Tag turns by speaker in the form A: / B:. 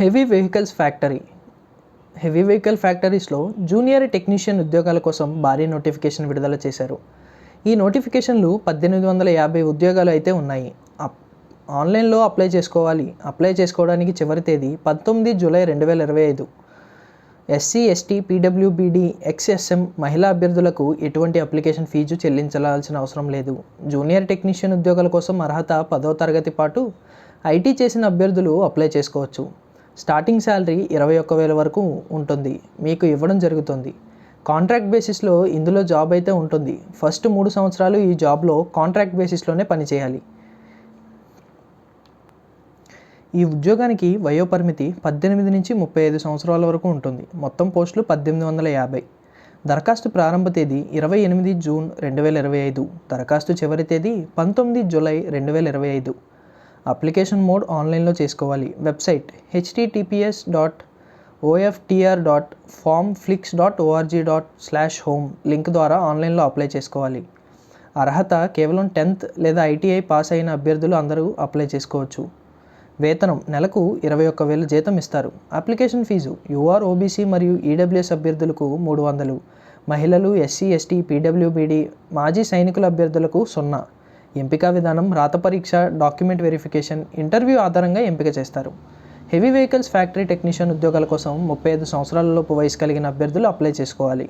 A: Heavy vehicles factory heavy vehicle ఫ్యాక్టరీస్లో junior technician ఉద్యోగాల కోసం భారీ నోటిఫికేషన్ విడుదల చేశారు. ఈ నోటిఫికేషన్లు పద్దెనిమిది వందల యాభై ఉద్యోగాలు అయితే ఉన్నాయి. అప్- ఆన్లైన్లో అప్లై చేసుకోవాలి. అప్లై చేసుకోవడానికి చివరి తేదీ పంతొమ్మిది జూలై రెండు వేల ఇరవై ఐదు. ఎస్సీ ఎస్టీ పీడబ్ల్యూబీడీ ఎక్స్ఎస్ఎం మహిళా అభ్యర్థులకు ఎటువంటి అప్లికేషన్ ఫీజు చెల్లించాల్సిన అవసరం లేదు. జూనియర్ టెక్నీషియన్ ఉద్యోగాల కోసం అర్హత పదో తరగతి పాటు ఐటీ చేసిన అభ్యర్థులు అప్లై చేసుకోవచ్చు. స్టార్టింగ్ శాలరీ ఇరవై ఒక్క వేల వరకు ఉంటుంది. మీకు ఇవ్వడం జరుగుతుంది. కాంట్రాక్ట్ బేసిస్లో ఇందులో జాబ్ అయితే ఉంటుంది. ఫస్ట్ మూడు సంవత్సరాలు ఈ జాబ్లో కాంట్రాక్ట్ బేసిస్లోనే పనిచేయాలి. ఈ ఉద్యోగానికి వయోపరిమితి పద్దెనిమిది నుంచి ముప్పై ఐదు సంవత్సరాల వరకు ఉంటుంది. మొత్తం పోస్టులు పద్దెనిమిది వందల యాభై. దరఖాస్తు ప్రారంభ తేదీ ఇరవై ఎనిమిది జూన్ రెండు వేల ఇరవై ఐదు. దరఖాస్తు చివరి తేదీ పంతొమ్మిది జూలై రెండు వేల ఇరవై ఐదు. అప్లికేషన్ మోడ్ ఆన్లైన్లో చేసుకోవాలి. Website HTTPS dot OFTR dot form flix dot ORG dot slash home link ద్వారా ఆన్లైన్లో అప్లై చేసుకోవాలి. అర్హత కేవలం టెన్త్ లేదా ఐటీఐ పాస్ అయిన అభ్యర్థులు అందరూ అప్లై చేసుకోవచ్చు. వేతనం నెలకు ఇరవై ఒక్క వేల జీతం ఇస్తారు. అప్లికేషన్ ఫీజు యూఆర్ ఓబీసీ మరియు ఈడబ్ల్యూఎస్ అభ్యర్థులకు మూడు వందలు. మహిళలు ఎస్సీ ఎస్టీ పీడబ్ల్యూబీడీ మాజీ సైనికుల అభ్యర్థులకు సున్నా. ఎంపిక విధానం రాత పరీక్ష డాక్యుమెంట్ వెరిఫికేషన్ ఇంటర్వ్యూ ఆధారంగా ఎంపిక చేస్తారు. హెవీ వెహికల్స్ ఫ్యాక్టరీ టెక్నీషియన్ ఉద్యోగాల కోసం ముప్పై ఐదు సంవత్సరాలలోపు వయసు కలిగిన అభ్యర్థులు అప్లై చేసుకోవాలి.